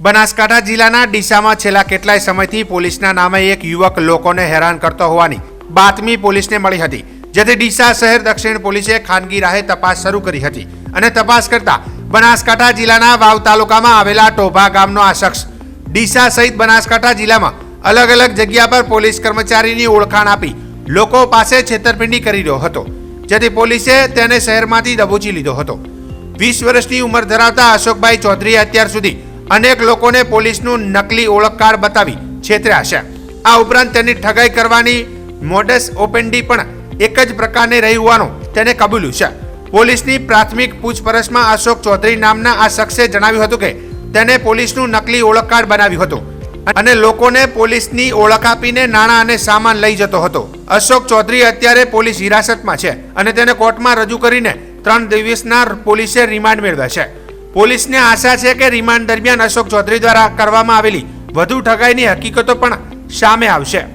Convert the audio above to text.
બનાસકાંઠા જિલ્લાના ડીસામાં છેલ્લા કેટલાય સમયથી પોલીસના નામે એક યુવક લોકોને હેરાન કરતો હોવાની બાતમી પોલીસને મળી હતી, જેથી ડીસા શહેર દક્ષિણ પોલીસે ખાનગી રાહે તપાસ શરૂ કરી હતી અને તપાસ કરતા બનાસકાંઠા જિલ્લાના વાવ તાલુકામાં આવેલા ટોભા ગામનો આ શખ્સ ડીસા સહિત બનાસકાંઠા જિલ્લામાં અલગ અલગ જગ્યા પર પોલીસ કર્મચારીની ઓળખાણ આપી લોકો પાસે છેતરપિંડી કરી રહ્યો હતો, જેથી પોલીસે તેને શહેરમાંથી દબોચી લીધો હતો. વીસ વર્ષની ઉંમર ધરાવતા અશોકભાઈ ચૌધરીએ અત્યાર સુધી અનેક લોકોને પોલીસનું નકલી ઓળખ કાર્ડ બતાવી છેતર્યા છે. આ ઉપરાંત તેની ઠગાઈ કરવાની મોડસ ઓપેન્ડી પણ એક જ પ્રકારની રહી હોવાનું તેને કબૂલ્યું છે. પોલીસની પ્રાથમિક પૂછપરછમાં અશોક ચૌધરી નામના આ શખ્સે જણાવ્યું હતું કે તેને પોલીસનું નકલી ઓળખ કાર્ડ બનાવ્યું હતું અને લોકોને પોલીસની ઓળખ આપીને નાણાં અને સામાન લઈ જતો હતો. અશોક ચૌધરી અત્યારે પોલીસ હિરાસતમાં છે અને તેને કોર્ટમાં રજૂ કરીને ત્રણ દિવસના પોલીસે રિમાન્ડ મેળવ્યા છે. પોલીસને આશા છે કે રિમાન્ડ દરમિયાન અશોક ચૌધરી દ્વારા કરવામાં આવેલી વધુ ઠગાઈની હકીકતો પણ સામે આવશે.